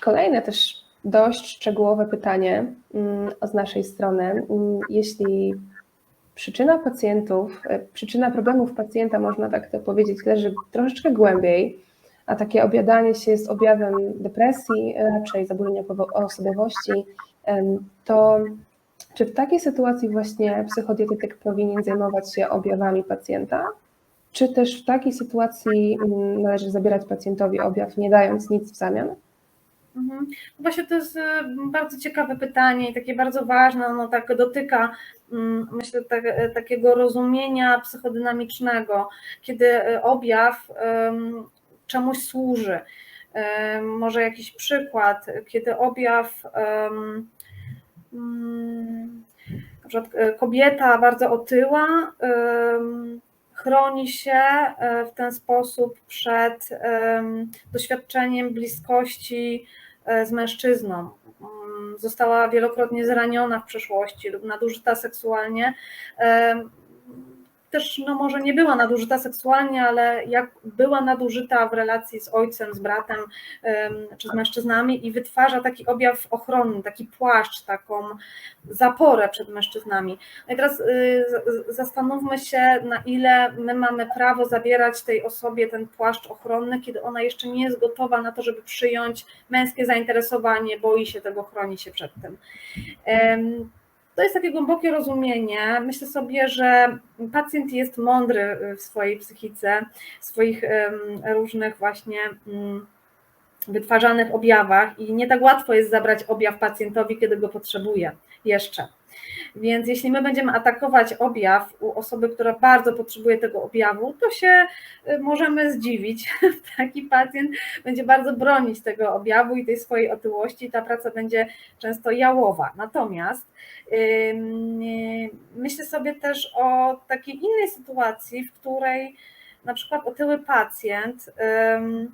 Kolejne też dość szczegółowe pytanie mm, z naszej strony. Mm, Jeśli przyczyna pacjentów, e, przyczyna problemów pacjenta, można tak to powiedzieć, leży troszeczkę głębiej, a takie objadanie się jest objawem depresji, raczej zaburzenia osobowości, to czy w takiej sytuacji właśnie psychodietetyk powinien zajmować się objawami pacjenta? Czy też w takiej sytuacji mm, należy zabierać pacjentowi objaw, nie dając nic w zamian? Mhm. Właśnie to jest e, bardzo ciekawe pytanie i takie bardzo ważne. Ono tak dotyka, mm, myślę, tak, e, takiego rozumienia psychodynamicznego, kiedy e, objaw em, czemuś służy. Może jakiś przykład, kiedy objaw mm, na przykład e, kobieta bardzo otyła chroni się w ten sposób przed em, doświadczeniem bliskości z mężczyzną. Mm, Została wielokrotnie zraniona w przeszłości lub nadużyta seksualnie. Też no może nie była nadużyta seksualnie, ale jak była nadużyta w relacji z ojcem, z bratem em, czy z mężczyznami i wytwarza taki objaw ochronny, taki płaszcz, taką zaporę przed mężczyznami. No i teraz y, zastanówmy się, na ile my mamy prawo zabierać tej osobie ten płaszcz ochronny, kiedy ona jeszcze nie jest gotowa na to, żeby przyjąć męskie zainteresowanie, boi się tego, chroni się przed tym. To jest takie głębokie rozumienie. Myślę sobie, że pacjent jest mądry w swojej psychice, w swoich różnych właśnie mm, wytwarzanych objawach i nie tak łatwo jest zabrać objaw pacjentowi, kiedy go potrzebuje jeszcze. Więc jeśli my będziemy atakować objaw u osoby, która bardzo potrzebuje tego objawu, to się y, możemy zdziwić. Taki pacjent będzie bardzo bronić tego objawu i tej swojej otyłości, ta praca będzie często jałowa. Natomiast ym, y, myślę sobie też o takiej innej sytuacji, w której na przykład otyły pacjent ym,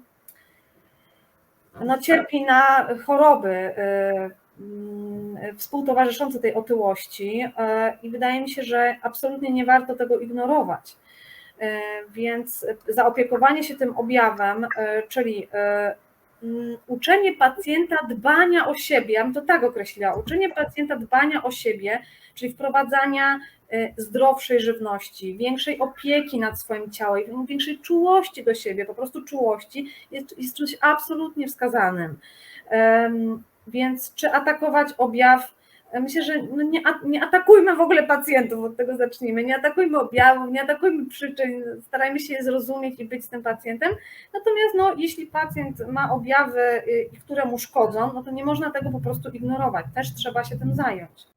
no, cierpi na choroby y, mm, współtowarzyszące tej otyłości y, i wydaje mi się, że absolutnie nie warto tego ignorować. Y, Więc zaopiekowanie się tym objawem, y, czyli y, uczenie pacjenta dbania o siebie, ja bym to tak określiła, uczenie pacjenta dbania o siebie, czyli wprowadzania y, zdrowszej żywności, większej opieki nad swoim ciałem, większej czułości do siebie, po prostu czułości, jest, jest czymś absolutnie wskazanym. Więc czy atakować objaw? Myślę, że no nie, nie atakujmy w ogóle pacjentów, od tego zacznijmy. Nie atakujmy objawów, nie atakujmy przyczyn, starajmy się je zrozumieć i być z tym pacjentem. Natomiast no, jeśli pacjent ma objawy, y, które mu szkodzą, no to nie można tego po prostu ignorować. Też trzeba się tym zająć.